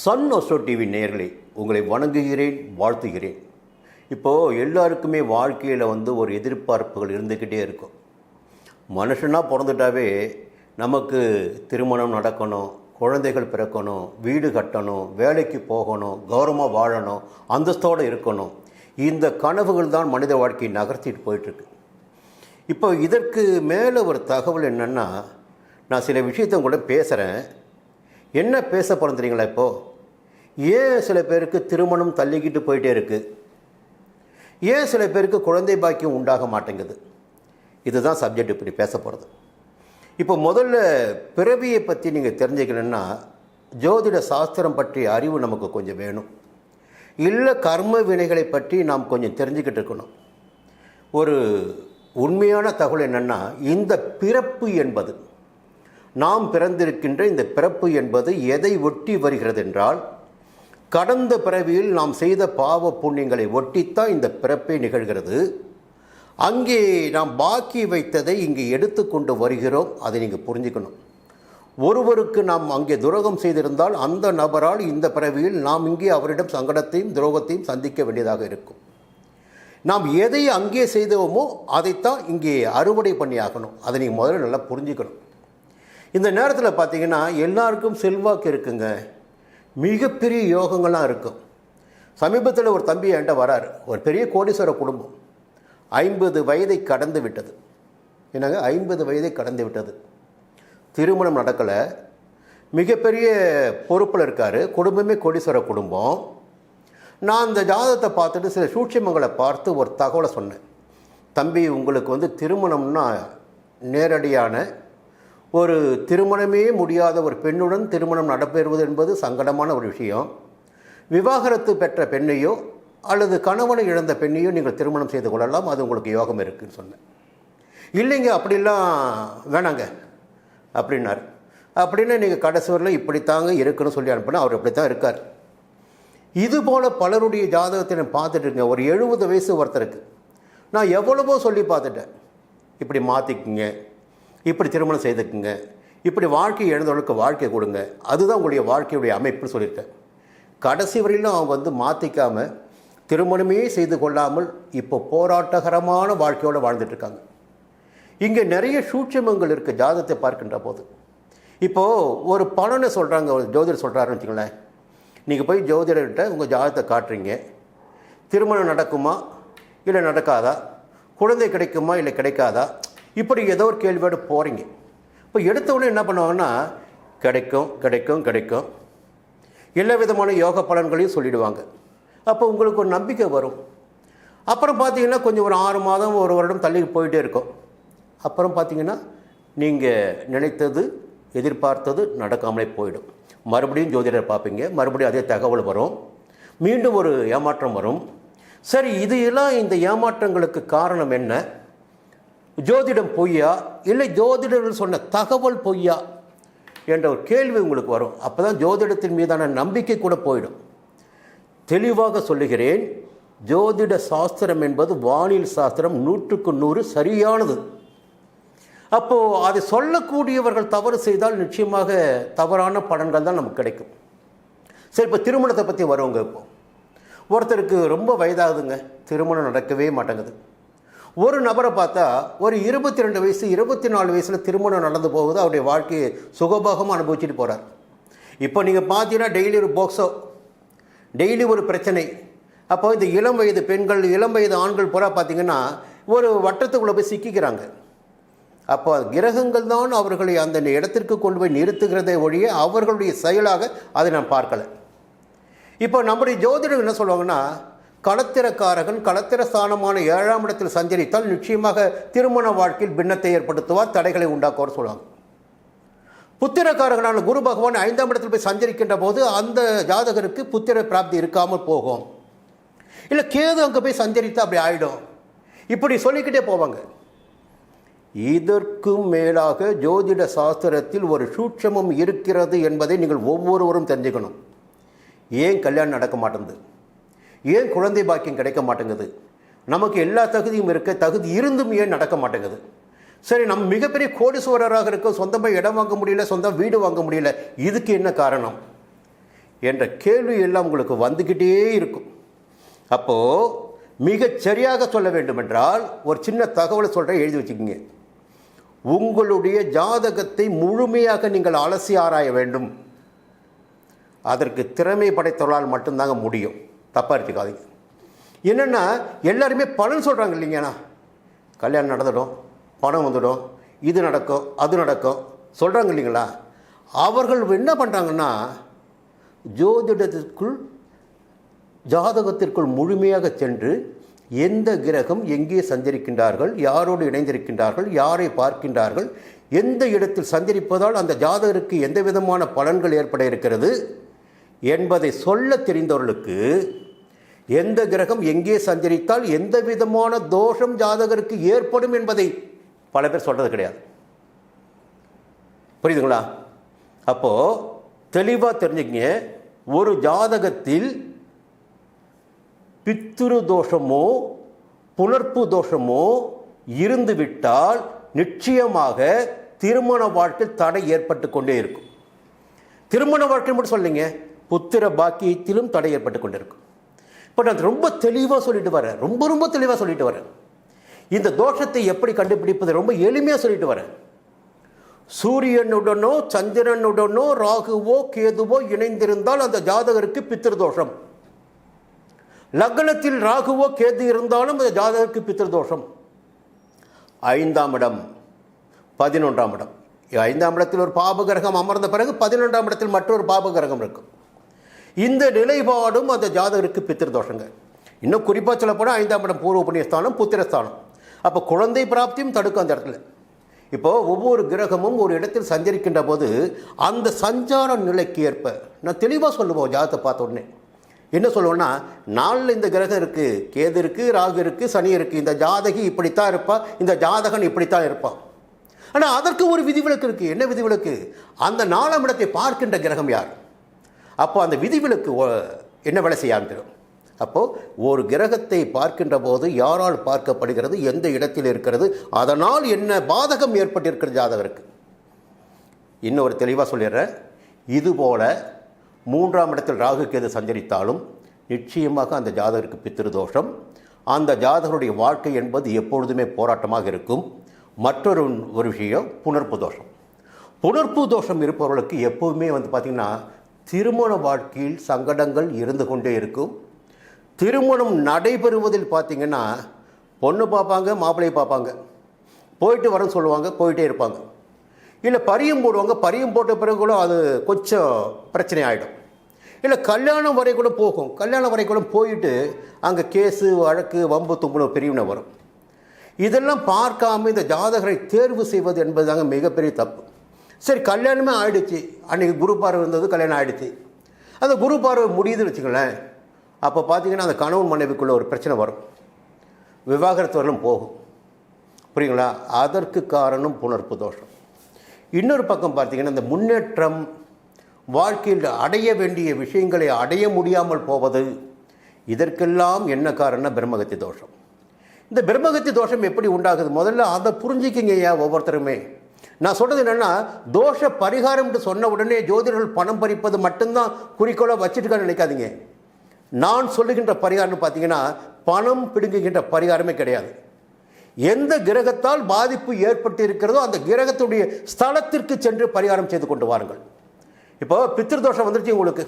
Sun ஒசோ TV நேர்களை உங்களை வணங்குகிறேன் வாழ்த்துகிறேன். இப்போது எல்லாருக்குமே வாழ்க்கையில் வந்து ஒரு எதிர்பார்ப்புகள் இருந்துக்கிட்டே இருக்கும். மனுஷனாக பிறந்துட்டாவே நமக்கு திருமணம் நடக்கணும் குழந்தைகள் பிறக்கணும் வீடு கட்டணும் வேலைக்கு போகணும் கௌரவமாக வாழணும் அந்தஸ்தோடு இருக்கணும். இந்த கனவுகள் தான் மனித வாழ்க்கையை நகர்த்திட்டு போயிட்டுருக்கு. இப்போ இதற்கு மேலே ஒரு தகவல் என்னென்னா நான் சில விஷயத்தை கூட பேசுகிறேன் என்ன பேச பிறந்துறீங்களா தெரியுங்களா இப்போது ஏன் சில பேருக்கு திருமணம் தள்ளிக்கிட்டு போயிட்டே இருக்குது ஏன் சில பேருக்கு குழந்தை பாக்கியம் உண்டாக மாட்டேங்குது? இதுதான் சப்ஜெக்ட் இப்படி பேச போகிறது இப்போ முதல்ல பிறவியை பற்றி நீங்கள் தெரிஞ்சுக்கணுன்னா ஜோதிட சாஸ்திரம் பற்றிய அறிவு நமக்கு கொஞ்சம் வேணும். இல்லை கர்ம வினைகளை பற்றி நாம் கொஞ்சம் தெரிஞ்சுக்கிட்டு இருக்கணும். ஒரு உண்மையான தகவல் என்னென்னா இந்த பிறப்பு என்பது நாம் பிறந்திருக்கின்ற இந்த பிறப்பு என்பது எதை ஒட்டி வருகிறது என்றால் கடந்த பிறவியில் நாம் செய்த பாவ புண்ணியங்களை ஒட்டித்தான் இந்த பிறப்பே நிகழ்கிறது. அங்கே நாம் பாக்கி வைத்ததை இங்கே எடுத்துக்கொண்டு வருகிறோம். அதை நீங்கள் புரிஞ்சுக்கணும். ஒருவருக்கு நாம் அங்கே துரோகம் செய்திருந்தால் அந்த நபரால் இந்த பிறவியில் நாம் இங்கே அவரிடம் சங்கடத்தையும் துரோகத்தையும் சந்திக்க வேண்டியதாக இருக்கும். நாம் எதை அங்கே செய்தோமோ அதைத்தான் இங்கே அறுவடை பண்ணி ஆகணும். அதை நீங்கள் முதல்ல நல்லா புரிஞ்சுக்கணும். இந்த நேரத்தில் பார்த்தீங்கன்னா எல்லாருக்கும் செல்வாக்கு இருக்குங்க. மிகப்பெரிய யோகங்கள்லாம் இருக்கும். சமீபத்தில் ஒரு தம்பி என்கிட்ட வராரு. ஒரு பெரிய கோடீஸ்வர குடும்பம். ஐம்பது வயதை கடந்து விட்டது. என்னங்க? ஐம்பது வயதை கடந்து விட்டது. திருமணம் நடக்கலை. மிகப்பெரிய பொறுப்பில் இருக்கார். குடும்பமே கோடீஸ்வர குடும்பம். நான் அந்த ஜாதகத்தை பார்த்துட்டு சில சூட்சிமங்களை பார்த்து ஒரு தகவலை சொன்னேன். தம்பி உங்களுக்கு வந்து திருமணம்னா நேரடியான ஒரு திருமணமே முடியாத ஒரு பெண்ணுடன் திருமணம் நடைபெறுவது என்பது சங்கடமான ஒரு விஷயம். விவாகரத்து பெற்ற பெண்ணையோ அல்லது கணவனை இழந்த பெண்ணையோ நீங்கள் திருமணம் செய்து கொள்ளலாம். அது உங்களுக்கு யோகம் இருக்குன்னு சொன்னேன். இல்லைங்க அப்படிலாம் வேணாங்க அப்படின்னார். அப்படின்னா நீங்கள் கடைசி வரல இப்படித்தாங்க இருக்குன்னு சொல்லி அனுப்பினா அவர் இப்படி தான் இருக்கார். இது போல் பலருடைய ஜாதகத்தை நான் பார்த்துட்டு இருக்கேன். ஒரு எழுபது வயசு ஒருத்தருக்கு. நான் எவ்வளவோ சொல்லி பார்த்துட்டேன். இப்படி மாற்றிக்குங்க இப்படி திருமணம் செய்துக்குங்க. இப்படி வாழ்க்கை எழுந்தவர்களுக்கு வாழ்க்கை கொடுங்க. அதுதான் உங்களுடைய வாழ்க்கையுடைய அமைப்புன்னு சொல்லியிருக்கேன். கடைசி வரையிலும் அவங்க வந்து மாற்றிக்காமல் திருமணமே செய்து கொள்ளாமல் இப்போ போராட்டகரமான வாழ்க்கையோடு வாழ்ந்துட்டுருக்காங்க. இங்கே நிறைய சூட்சமங்கள் இருக்குது ஜாதகத்தை பார்க்கின்ற போது. இப்போது ஒரு பலனை சொல்கிறாங்க ஒரு ஜோதிடர் சொல்கிறாருன்னு வச்சுங்களேன் நீங்கள் போய் ஜோதிடர்கிட்ட உங்கள் ஜாதகத்தை காட்டுறீங்க. திருமணம் நடக்குமா? இல்லை நடக்காதா? குழந்தை கிடைக்குமா? இல்லை கிடைக்காதா? இப்படி ஏதோ ஒரு கேள்வியோடு போகிறீங்க இப்போ எடுத்தவுடனே என்ன பண்ணுவாங்கன்னா கிடைக்கும் கிடைக்கும் கிடைக்கும். எல்லா விதமான யோக பலன்களையும் சொல்லிடுவாங்க. அப்போ உங்களுக்கு ஒரு நம்பிக்கை வரும். அப்புறம் பார்த்தீங்கன்னா கொஞ்சம் ஒரு ஆறு மாதம் ஒரு வருடம் தள்ளி போயிட்டே இருக்கும். அப்புறம் பார்த்தீங்கன்னா நீங்கள் நினைத்தது எதிர்பார்த்தது நடக்காமலே போயிடும். மறுபடியும் ஜோதிடர் பார்ப்பீங்க. மறுபடியும் அதே தகவல் வரும். மீண்டும் ஒரு ஏமாற்றம் வரும். சரி இது எல்லாம் இந்த ஏமாற்றங்களுக்கு காரணம் என்ன? ஜோதிடம் பொய்யா? இல்லை ஜோதிடர்கள் சொன்ன தகவல் பொய்யா? என்ற ஒரு கேள்வி உங்களுக்கு வரும். அப்போ தான் ஜோதிடத்தின் மீதான நம்பிக்கை கூட போயிடும். தெளிவாக சொல்லுகிறேன் ஜோதிட சாஸ்திரம் என்பது வானியல் சாஸ்திரம் நூற்றுக்கு நூறு சரியானது. அப்போது அதை சொல்லக்கூடியவர்கள் தவறு செய்தால் நிச்சயமாக தவறான பலன்கள் தான் நமக்கு கிடைக்கும். சரி இப்போ திருமணத்தை பற்றி வருவாங்க இப்போ. ஒருத்தருக்கு ரொம்ப வயதாகுதுங்க. திருமணம் நடக்கவே மாட்டேங்குது. ஒரு நபரை பார்த்தா ஒரு இருபத்தி ரெண்டு வயசு இருபத்தி நாலு வயசில் திருமணம் நடந்து போகுது அவருடைய வாழ்க்கையை சுகபோகமாக அனுபவிச்சுட்டு போகிறார் இப்போ நீங்கள் பார்த்தீங்கன்னா டெய்லி ஒரு போக்ஸோ டெய்லி ஒரு பிரச்சனை. அப்போ இந்த இளம் வயது பெண்கள் இளம் வயது ஆண்கள் பூரா பார்த்தீங்கன்னா ஒரு வட்டத்துக்குள்ளே போய் சிக்கிக்கிறாங்க. அப்போ கிரகங்கள் தான் அவர்களை அந்த இடத்திற்கு கொண்டு போய் நிறுத்துகிறதை ஒழிய அவர்களுடைய செயலாக அதை நான் பார்க்கலை. இப்போ நம்முடைய ஜோதிடம் என்ன சொல்லுவாங்கன்னா களத்திரக்காரகன் களத்திர ஸ்தானமான ஏழாம் இடத்தில் சஞ்சரித்தால் நிச்சயமாக திருமண வாழ்க்கையில் பின்னத்தை ஏற்படுத்துவார் தடைகளை உண்டாக்குவார் சொல்லுவாங்க. புத்திரக்காரகனான குரு பகவான் ஐந்தாம் இடத்தில் போய் சஞ்சரிக்கின்ற போது அந்த ஜாதகருக்கு புத்திர பிராப்தி இருக்காமல் போகும். இல்லை கேது அங்கே போய் சஞ்சரித்தா அப்படி ஆயிடும். இப்படி சொல்லிக்கிட்டே போவாங்க. இதற்கும் மேலாக ஜோதிட சாஸ்திரத்தில் ஒரு சூட்சமம் இருக்கிறது என்பதை நீங்கள் ஒவ்வொருவரும் தெரிஞ்சுக்கணும். ஏன் கல்யாணம் நடக்க மாட்டேங்குது? ஏன் குழந்தை பாக்கியம் கிடைக்க மாட்டேங்குது? நமக்கு எல்லா தகுதியும் இருக்க தகுதி இருந்தும் ஏன் நடக்க மாட்டேங்குது? சரி நம்ம மிகப்பெரிய கோடீஸ்வரராக இருக்க சொந்தமாக இடம் வாங்க முடியல சொந்தம் வீடு வாங்க முடியல இதுக்கு என்ன காரணம்? என்ற கேள்வி எல்லாம் உங்களுக்கு வந்துக்கிட்டே இருக்கும். அப்போது மிகச் சரியாக சொல்ல வேண்டுமென்றால் ஒரு சின்ன தகவலை சொல்கிறேன் எழுதி வச்சுக்கோங்க. உங்களுடைய ஜாதகத்தை முழுமையாக நீங்கள் அலசி ஆராய வேண்டும். அதற்கு திறமை படைத்தவர்களால் மட்டும்தாங்க முடியும். தப்பாக எடுத்துக்காதீங்க. என்னென்னா எல்லாருமே பலன் சொல்கிறாங்க இல்லைங்கண்ணா கல்யாணம் நடந்துடும் பணம் வந்துடும் இது நடக்கும் அது நடக்கும் சொல்கிறாங்க இல்லைங்களா? அவர்கள் என்ன பண்ணுறாங்கன்னா ஜோதிடத்திற்குள் ஜாதகத்திற்குள் முழுமையாக சென்று எந்த கிரகம் எங்கே சஞ்சரிக்கின்றார்கள் யாரோடு இணைந்திருக்கின்றார்கள் யாரை பார்க்கின்றார்கள் எந்த இடத்தில் சஞ்சரிப்பதால் அந்த ஜாதகருக்கு எந்த விதமான பலன்கள் ஏற்பட இருக்கிறது என்பதை சொல்ல தெரிந்தவர்களுக்கு எந்த கிரகம் எங்கே சஞ்சரித்தால் எந்த விதமான தோஷம் ஜாதகருக்கு ஏற்படும் என்பதை பல பேர் சொல்கிறது கிடையாது. புரியுதுங்களா? அப்போது தெளிவாக தெரிஞ்சுக்கங்க. ஒரு ஜாதகத்தில் பித்துரு தோஷமோ புணர்ப்பு தோஷமோ இருந்துவிட்டால் நிச்சயமாக திருமண வாழ்க்கை தடை ஏற்பட்டு கொண்டே இருக்கும். திருமண வாழ்க்கை மட்டும் சொல்லிங்க. புத்திர பாக்கியத்திலும் தடை ஏற்பட்டு கொண்டிருக்கும். பட் அது ரொம்ப தெளிவாக சொல்லிட்டு வரேன் ரொம்ப ரொம்ப தெளிவாக சொல்லிட்டு வரேன் இந்த தோஷத்தை எப்படி கண்டுபிடிப்பது ரொம்ப எளிமையாக சொல்லிட்டு வரேன் சூரியனுடனோ சந்திரனுடனோ ராகுவோ கேதுவோ இணைந்திருந்தால் அந்த ஜாதகருக்கு பித்திருதோஷம் லக்னத்தில் ராகுவோ கேது இருந்தாலும் அந்த ஜாதகருக்கு பித்திருதோஷம் ஐந்தாம் இடம் பதினொன்றாம் இடம். ஐந்தாம் இடத்தில் ஒரு பாபகிரகம் அமர்ந்த பிறகு பதினொன்றாம் இடத்தில் மற்றொரு பாபகிரகம் இருக்கும். இந்த நிலைப்பாடும் அந்த ஜாதகருக்கு பித்திருதோஷங்க இன்னும் குறிப்பாக சொல்ல போனால் ஐந்தாம் இடம் பூர்வ புண்ணியஸ்தானம் புத்திரஸ்தானம். அப்போ குழந்தை பிராப்தியும் தடுக்கும் அந்த இடத்துல. இப்போ ஒவ்வொரு கிரகமும் ஒரு இடத்தில் சஞ்சரிக்கின்ற போது அந்த சஞ்சார நிலைக்கு ஏற்ப நான் தெளிவாக சொல்லுவோம் ஜாதகத்தை பார்த்த உடனே. என்ன சொல்லுவோன்னா நாளில் இந்த கிரகம் இருக்குது கேது இருக்குது ராகு இருக்குது சனி இருக்குது இந்த ஜாதகி இப்படித்தான் இருப்பாள் இந்த ஜாதகன் இப்படித்தான் இருப்பான் ஆனால் அதற்கு ஒரு விதிவிலக்கு இருக்குது என்ன விதிவிலக்கு? அந்த நாலாம் இடத்தை பார்க்கின்ற கிரகம் யார்? அப்போ அந்த விதிவிலக்கு என்ன வேலை செய்யாந்துடும் அப்போது ஒரு கிரகத்தை பார்க்கின்ற போது யாரால் பார்க்கப்படுகிறது எந்த இடத்தில் இருக்கிறது அதனால் என்ன பாதகம் ஏற்பட்டிருக்கிற ஜாதகருக்கு. இன்னொரு தெளிவாக சொல்லிடுறேன். இதுபோல மூன்றாம் இடத்தில் ராகு கேது சஞ்சரித்தாலும் நிச்சயமாக அந்த ஜாதகருக்கு பித்திரு தோஷம் அந்த ஜாதகருடைய வாழ்க்கை என்பது எப்பொழுதுமே போராட்டமாக இருக்கும். மற்றொரு ஒரு விஷயம் புணர்ப்பு தோஷம். புணர்ப்பு தோஷம் இருப்பவர்களுக்கு எப்போவுமே வந்து பார்த்திங்கன்னா திருமண வாழ்க்கையில் சங்கடங்கள் இருந்து கொண்டே இருக்கும். திருமணம் நடைபெறுவதில் பார்த்திங்கன்னா பொண்ணு பார்ப்பாங்க மாப்பிள்ளையை பார்ப்பாங்க. போயிட்டு வரேன்னு சொல்லுவாங்க போயிட்டே இருப்பாங்க. இல்லை பரியும் போடுவாங்க பரியும் போட்ட பிறகு கூட அது கொஞ்சம் பிரச்சனை ஆகிடும் இல்லை கல்யாணம் வரை கூட போகும். கல்யாணம் வரை கூட போயிட்டு அங்கே கேஸு வழக்கு வம்பு தும்புன பிரிவினை வரும். இதெல்லாம் பார்க்காம இந்த ஜாதகரை தேர்வு செய்வது என்பதுதாங்க மிகப்பெரிய தப்பு. சரி கல்யாணமே ஆயிடுச்சு. அன்றைக்கி குரு பார்வை இருந்தது கல்யாணம் ஆயிடுச்சு. அந்த குரு பார்வை முடியுதுன்னு வச்சுக்கோங்களேன். அப்போ பார்த்தீங்கன்னா அந்த கணவன் மனைவிக்குள்ள ஒரு பிரச்சனை வரும். விவாகரத்து வரலும் போகும். புரியுங்களா? அதற்கு காரணம் புணர்ப்பு தோஷம். இன்னொரு பக்கம் பார்த்தீங்கன்னா இந்த முன்னேற்றம் வாழ்க்கையில் அடைய வேண்டிய விஷயங்களை அடைய முடியாமல் போவது இதற்கெல்லாம் என்ன காரணம் பிரம்மகத்தி தோஷம். இந்த பிரம்மகத்தி தோஷம் எப்படி உண்டாகுது? முதல்ல அதை புரிஞ்சுக்கிங்க ஐயா ஒவ்வொருத்தருமே. நான் சொல்கிறது என்னென்னா தோஷ பரிகாரம்னு சொன்ன உடனே ஜோதிடர்கள் பணம் பறிப்பது மட்டும்தான் குறிக்கோளாக வச்சுட்டுக்கான்னு நினைக்காதீங்க. நான் சொல்லுகின்ற பரிகாரம்னு பார்த்தீங்கன்னா பணம் பிடுங்குகின்ற பரிகாரமே கிடையாது. எந்த கிரகத்தால் பாதிப்பு ஏற்பட்டு இருக்கிறதோ அந்த கிரகத்துடைய ஸ்தலத்திற்கு சென்று பரிகாரம் செய்து கொண்டு வாருங்கள். இப்போ பித்திரு தோஷம் வந்துருச்சு உங்களுக்கு.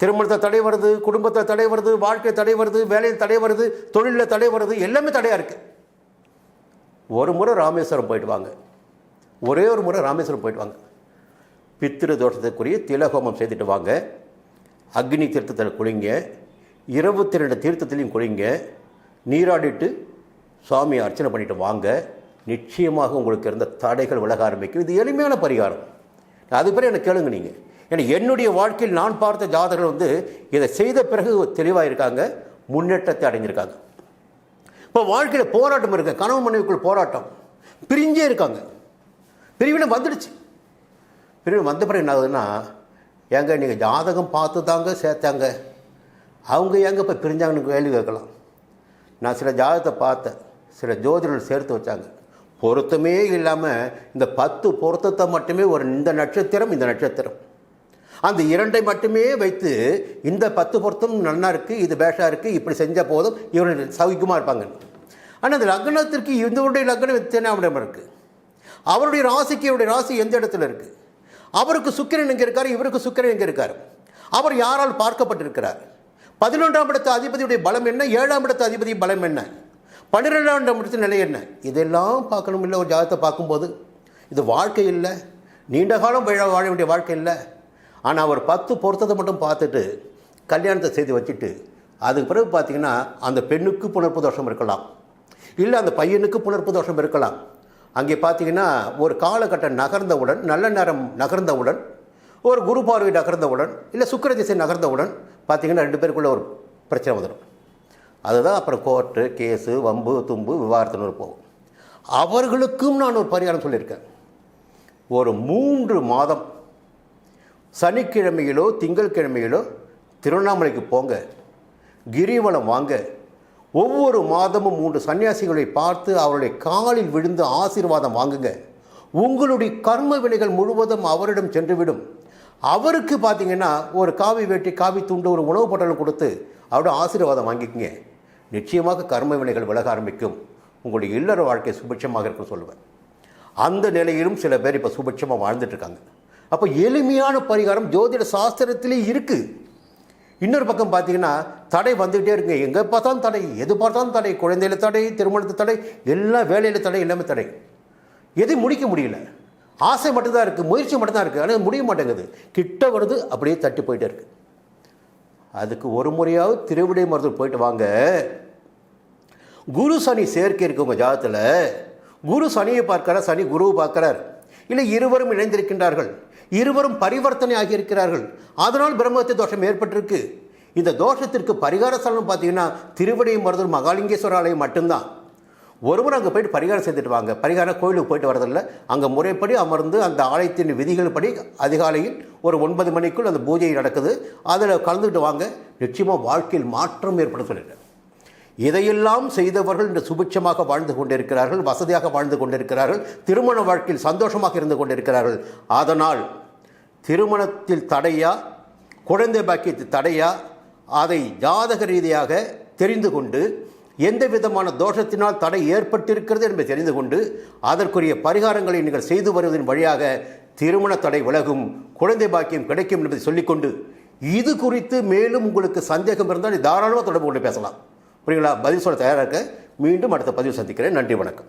திருமணத்தை தடை வருது குடும்பத்தை தடை வருது வாழ்க்கை தடை வருது வேலையில் தடை வருது தொழிலில் தடை வருது எல்லாமே தடையாக இருக்குது ஒரு முறை ராமேஸ்வரம் போயிட்டு வாங்க. ஒரே ஒரு முறை ராமேஸ்வரம் போயிட்டு வாங்க. பித்திரு தோஷத்துக்குரிய திலகோமம் செய்துட்டு வாங்க. அக்னி தீர்த்தத்தில் குளிங்க. இருபத்தி ரெண்டு தீர்த்தத்திலையும் குளிங்க. நீராடிட்டு சுவாமியை அர்ச்சனை பண்ணிட்டு வாங்க. நிச்சயமாக உங்களுக்கு இருந்த தடைகள் விலக ஆரம்பிக்கும். இது எளிமையான பரிகாரம். அது பிறகு எனக்கு கேளுங்க நீங்கள் ஏன்னா என்னுடைய வாழ்க்கையில் நான் பார்த்த ஜாதகர்கள் வந்து இதை செய்த பிறகு தெளிவாக இருக்காங்க முன்னேற்றத்தை அடைஞ்சிருக்காங்க. இப்போ வாழ்க்கையில் போராட்டம் இருக்குது கணவன் மனைவிக்குள் போராட்டம். பிரிஞ்சே இருக்காங்க. பிரிவினை வந்துடுச்சு. பிரிவினை வந்த பிறகு என்ன ஆகுதுன்னா ஏங்க நீங்கள் ஜாதகம் பார்த்து தாங்க சேர்த்தாங்க. அவங்க ஏங்க இப்போ பிரிஞ்சாங்கன்னு கேள்வி கேட்கலாம். நான் சில ஜாதகத்தை பார்த்தேன். சில ஜோதிடர்கள் சேர்த்து வச்சாங்க. பொருத்தமே இல்லாமல் இந்த பத்து பொருத்தத்தை மட்டுமே ஒரு இந்த நட்சத்திரம் இந்த நட்சத்திரம். அந்த இரண்டை மட்டுமே வைத்து இந்த பத்து பொருத்தம் நல்லா இருக்குது இது பேஷாக இருக்குது இப்படி செஞ்ச போதும் இவர்கள் சௌக்கியமாக இருப்பாங்க. ஆனால் அந்த லக்னத்திற்கு இவருடைய லக்னம் எத்தனாவிடம் இருக்குது அவருடைய ராசிக்கு இவருடைய ராசி எந்த இடத்துல இருக்குது அவருக்கு சுக்கிரன் எங்கே இருக்கார்? இவருக்கு சுக்கிரன் எங்கே இருக்கார்? அவர் யாரால் பார்க்கப்பட்டிருக்கிறார்? பதினொன்றாம் இடத்து அதிபதியுடைய பலம் என்ன? ஏழாம் இடத்து அதிபதி பலம் என்ன? பன்னிரெண்டாம் இடத்து நிலை என்ன? இதெல்லாம் பார்க்கணும் இல்லை ஒரு ஜாதகத்தை பார்க்கும்போது. இது வாழ்க்கை இல்லை. நீண்ட காலம் வாழ வாழ வேண்டிய வாழ்க்கை இல்லை. ஆனால் அவர் பத்து பொருத்தத்தை மட்டும் பார்த்துட்டு கல்யாணத்தை செய்து வச்சுட்டு அதுக்கு பிறகு பார்த்தீங்கன்னா அந்த பெண்ணுக்கு புணர்ப்பு தோஷம் இருக்கலாம். இல்லை அந்த பையனுக்கு புணர்ப்பு தோஷம் இருக்கலாம். அங்கே பார்த்தீங்கன்னா ஒரு காலகட்டம் நகர்ந்தவுடன் நல்ல நேரம் நகர்ந்தவுடன் ஒரு குரு பார்வை நகர்ந்தவுடன் இல்லை சுக்கர திசை நகர்ந்தவுடன் பார்த்தீங்கன்னா ரெண்டு பேருக்குள்ள ஒரு பிரச்சனை வந்துடும். அதுதான் அப்புறம் கோர்ட்டு கேஸு வம்பு தும்பு விவாகரத்துன்னு போகும். அவர்களுக்கும் நான் ஒரு பரிகாரம் சொல்லியிருக்கேன். ஒரு மூன்று மாதம் சனிக்கிழமையிலோ திங்கட்கிழமையிலோ திருவண்ணாமலைக்கு போங்க கிரிவலம் வாங்க ஒவ்வொரு மாதமும் மூன்று சன்னியாசிகளை பார்த்து அவருடைய காலில் விழுந்து ஆசீர்வாதம் வாங்குங்க. உங்களுடைய கர்ம வினைகள் முழுவதும் அவரிடம் சென்றுவிடும். அவருக்கு பார்த்தீங்கன்னா ஒரு காவி வேட்டி காவி துண்டு ஒரு உணவு பொட்டலம் கொடுத்து அவரோட ஆசீர்வாதம் வாங்கிக்கங்க. நிச்சயமாக கர்ம வினைகள் விலக ஆரம்பிக்கும். உங்களுடைய இல்லற வாழ்க்கை சுபிட்சமாக இருக்கும் சொல்லுவேன். அந்த நிலையிலும் சில பேர் இப்போ சுபிட்சமாக வாழ்ந்துட்டு இருக்காங்க. அப்போ எளிமையான பரிகாரம் ஜோதிட சாஸ்திரத்திலே இருக்குது இன்னொரு பக்கம் பார்த்தீங்கன்னா தடை வந்துகிட்டே இருக்குங்க. எங்கே பார்த்தாலும் தடை எது பார்த்தாலும் தடை. குழந்தையில தடை திருமணத்து தடை எல்லாம் வேலையில் தடை எல்லாமே தடை. எதையும் முடிக்க முடியல. ஆசை மட்டும்தான் இருக்குது முயற்சி மட்டும்தான் இருக்குது ஆனால் முடிய மாட்டேங்குது. கிட்ட வருது அப்படியே தட்டி போயிட்டே இருக்கு. அதுக்கு ஒரு முறையாவது திருவிடை மருத்துவர் போயிட்டு வாங்க. குரு சனி சேர்க்கை இருக்கு உங்கள் ஜாதத்தில் குரு சனியை பார்க்கிறார் சனி குருவை பார்க்கிறார். இல்லை இருவரும் இணைந்திருக்கின்றார்கள். இருவரும் பரிவர்த்தனை ஆகியிருக்கிறார்கள். அதனால் பிரம்மத்தை தோஷம் ஏற்பட்டிருக்கு. இந்த தோஷத்திற்கு பரிகார ஸ்தலம் பார்த்தீங்கன்னா திருவடி மருதூர் மகாலிங்கேஸ்வர ஆலயம் மட்டும்தான். ஒருவர் அங்கே போயிட்டு பரிகாரம் செய்துட்டு வாங்க. பரிகாரம் கோயிலுக்கு போயிட்டு வரதில்ல அங்கே முறைப்படி அமர்ந்து அந்த ஆலயத்தின் விதிகள் படி அதிகாலையில் ஒரு ஒன்பது மணிக்குள் அந்த பூஜை நடக்குது. அதில் கலந்துக்கிட்டு வாங்க. நிச்சயமாக வாழ்க்கையில் மாற்றம் ஏற்படும் சொல்லிட்டேன் இதையெல்லாம் செய்தவர்கள் இன்று சுபிட்சமாக வாழ்ந்து கொண்டிருக்கிறார்கள் வசதியாக வாழ்ந்து கொண்டிருக்கிறார்கள் திருமண வாழ்க்கையில் சந்தோஷமாக இருந்து கொண்டிருக்கிறார்கள். அதனால் திருமணத்தில் தடையா குழந்தை பாக்கியத்தில் தடையா அதை ஜாதக ரீதியாக தெரிந்து கொண்டு எந்த விதமான தோஷத்தினால் தடை ஏற்பட்டிருக்கிறது என்பதை தெரிந்து கொண்டு அதற்குரிய பரிகாரங்களை நீங்கள் செய்து வருவதன் வழியாக திருமண தடை விலகும் குழந்தை பாக்கியம் கிடைக்கும் என்பதை சொல்லிக்கொண்டு இது குறித்து மேலும் உங்களுக்கு சந்தேகம் இருந்தால் தாராளமாக தொடர்பு கொண்டு பேசலாம். புரியுங்களா? பதில் சொல்ல தயாராக மீண்டும் அடுத்த பதிவு சந்திக்கிறேன். நன்றி வணக்கம்.